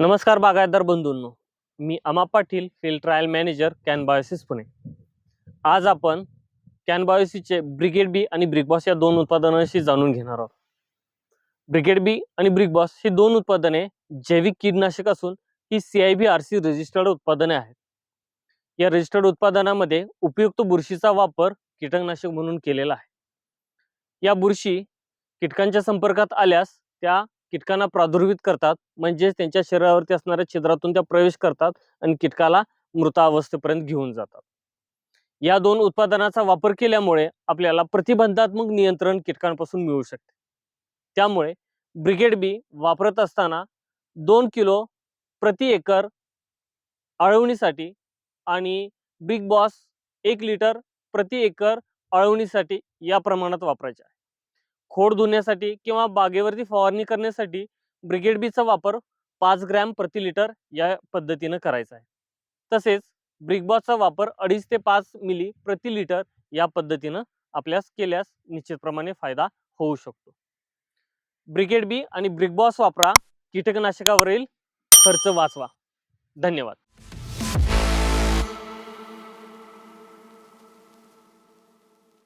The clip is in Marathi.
नमस्कार बागायतदार बंधूंनो. मी Ama Patil field trial manager Canbiosys Pune. आज आपण कॅनबायोसिसचे ब्रिगेड बी आणि ब्रिकबॉस या दोन उत्पादनांशी जाणून घेणार आहोत. ब्रिगेड बी आणि ब्रिकबॉस ही दोन उत्पादने जैविक कीटनाशक असून ही C I B R C registered उत्पादने आहेत. या रजिस्टर्ड उत्पादनामध्ये उपयुक्त बुरशीचा वापर कीटकनाशक म्हणून केलेला आहे. या बुरशी कीटकांच्या संपर्कात आल्यास त्या कीटकांना प्रादुर्भित करतात म्हणजेच त्यांच्या शरीरावरती असणाऱ्या छिद्रातून त्या प्रवेश करतात आणि कीटकाला मृतावस्थेपर्यंत घेऊन जातात. या दोन उत्पादनाचा वापर केल्यामुळे आपल्याला प्रतिबंधात्मक नियंत्रण कीटकांपासून मिळू शकते. त्यामुळे ब्रिगेड बी वापरत असताना दोन किलो प्रति एकर आळवणीसाठी आणि बिग बॉस एक लिटर प्रति एकर आळवणीसाठी या प्रमाणात वापरायचे आहे. खोड धुण्यासाठी किंवा बागेवरती फवारणी करण्यासाठी ब्रिगेड बीचा वापर पाच ग्रॅम प्रति लिटर या पद्धतीनं करायचा आहे. तसेच ब्रिगबॉसचा वापर अडीच ते पाच मिली प्रति लिटर या पद्धतीनं आपल्यास केल्यास निश्चितप्रमाणे फायदा होऊ शकतो. ब्रिगेड बी आणि ब्रिगबॉस वापरा कीटकनाशकावरील खर्च वाचवा. धन्यवाद.